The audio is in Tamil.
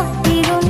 காத்திரும்